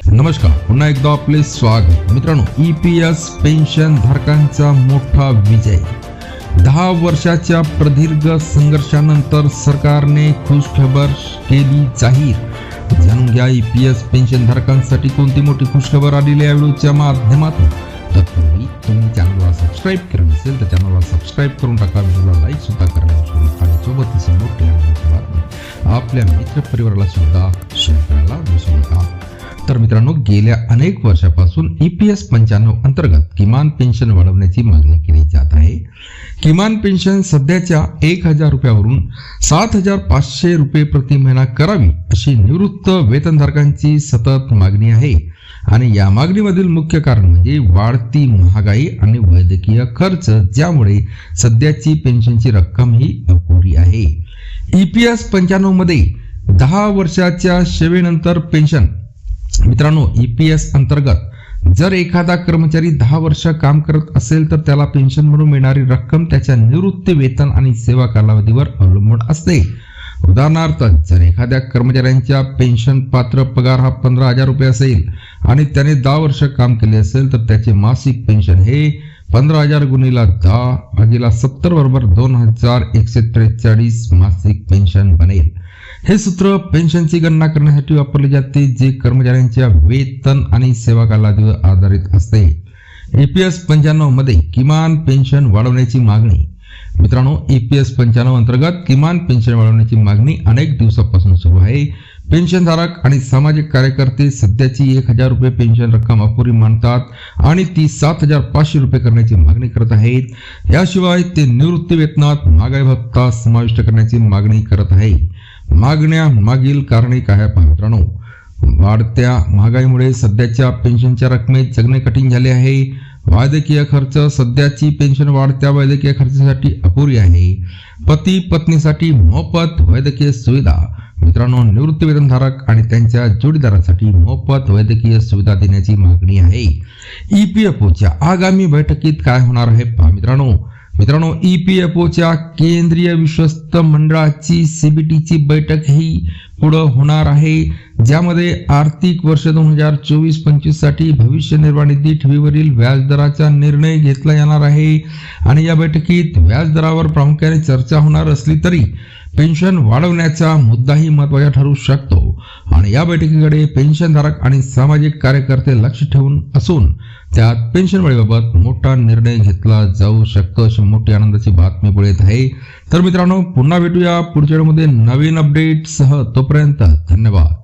नमस्कार पुन्हा एकदा आपले स्वागत. मित्रांनो ई पी एस पेन्शन धारकांचा मोठा विजय. दहा वर्षाच्या प्रदीर्घ संघर्षानंतर सरकारने खुशखबर केली जाहीर. जाणून घ्या ई पी एस पेन्शन धारकांसाठी कोणती मोठी खुशखबर आलेली आहे या व्हिडिओच्या माध्यमातून. तर तुम्ही तुम्ही चॅनलला सबस्क्राईब केलं नसेल तर चॅनलला सबस्क्राईब करून टाका. व्हिडिओला लाईक सुद्धा करायला विसरू आणि सोबतच ही आपल्या मित्रपरिवाराला सुद्धा शेअर करायला विसरू नका. तर मित्रांनो गेल्या अनेक वर्षापासून ई पी एस पंच्याण्णव अंतर्गत किमान पेन्शन वाढवण्याची मागणी केली जात आहे. किमान पेन्शन सध्याच्या एक हजार रुपयावरून सात हजार पाचशे रुपये प्रति महिना करावी अशी निवृत्त वेतनधारकांची सतत मागणी आहे. आणि या मागणीमधील मुख्य कारण म्हणजे वाढती महागाई आणि वैद्यकीय खर्च ज्यामुळे सध्याची पेन्शनची रक्कम ही अपुरी आहे. ई पी एस पंच्याण्णवमध्ये दहा वर्षाच्या सेवेनंतर पेन्शन मित्रांनो ई पी एस अंतर्गत जर एखादा कर्मचारी दहा वर्ष काम करत असेल तर त्याला पेन्शन म्हणून मिळणारी रक्कम त्याच्या निवृत्ती वेतन आणि सेवा कालावधीवर अवलंबून असते. उदाहरणार्थ जर एखाद्या कर्मचाऱ्यांच्या पेन्शन पात्र पगार हा पंधरा हजार रुपये असेल आणि त्याने दहा वर्ष काम केले असेल तर त्याचे मासिक पेन्शन हे पंधरा हजार गुणिला दहा भागीला सत्तर बरोबर दोन हजार एकशे त्रेचाळीस मासिक पेन्शन बनेल. हे सूत्र पेन्शनची गणना करण्यासाठी वापरले जाते जे कर्मचाऱ्यांच्या वेतन आणि सेवा कालावधीवर आधारित असते. एपीएस पंच्याण्णवमध्ये किमान पेन्शन वाढवण्याची मागणी. मित्रांनो एपीएस पंच्याण्णव अंतर्गत किमान पेन्शन वाढवण्याची मागणी अनेक दिवसापासून सुरू आहे. पेन्शनधारक आणि सामाजिक कार्यकर्ते सध्याची एक हजार रुपये पेन्शन रक्कम अपुरी मानतात आणि ती सात हजार पाचशे रुपये करण्याची मागणी करत आहेत. याशिवाय ते निवृत्ती वेतनात महागाई भत्ता समाविष्ट करण्याची मागणी करत आहे. मागण्या मागील कारणे काय पहा मित्रांनो? वाढत्या महागाईमुळे सध्याच्या पेन्शनच्या रकमेत जगणे कठीण झाले आहे. वैद्यकीय खर्च सध्याची पेन्शन वाढत्या वैद्यकीय खर्चासाठी अपुरी आहे. पती पत्नीसाठी मोफत वैद्यकीय सुविधा. मित्रांनो निवृत्तीवेतनधारक आणि त्यांच्या जोडीदारासाठी मोफत वैद्यकीय सुविधा देण्याची मागणी आहे. ई पी एफ ओच्या आगामी बैठकीत काय होणार आहे पहा मित्रांनो? मित्रांनो ई पी एफ ओच्या केंद्रीय विश्वस्त मंडळाची सीबीटीची बैठक ही पुढं होणार आहे ज्यामध्ये आर्थिक वर्ष दोन हजार चोवीस पंचवीससाठी भविष्य निर्वाह निधी ठेवीवरील व्याजदराचा निर्णय घेतला जाणार आहे. आणि या बैठकीत व्याजदरावर प्रामुख्याने चर्चा होणार असली तरी पेन्शन वाढवण्याचा मुद्दाही महत्त्वाचा ठरू शकतो. आणि या बैठकीकडे पेन्शनधारक आणि सामाजिक कार्यकर्ते लक्ष ठेवून असून त्यात पेन्शन वेळेबाबत मोठा निर्णय घेतला जाऊ शकतो अशी मोठी आनंदाची बातमी पुढे येत आहे. तर मित्रांनो पुन्हा भेटूया पुढच्या वेळेमध्ये नवीन अपडेटसह तोपर्यंत धन्यवाद.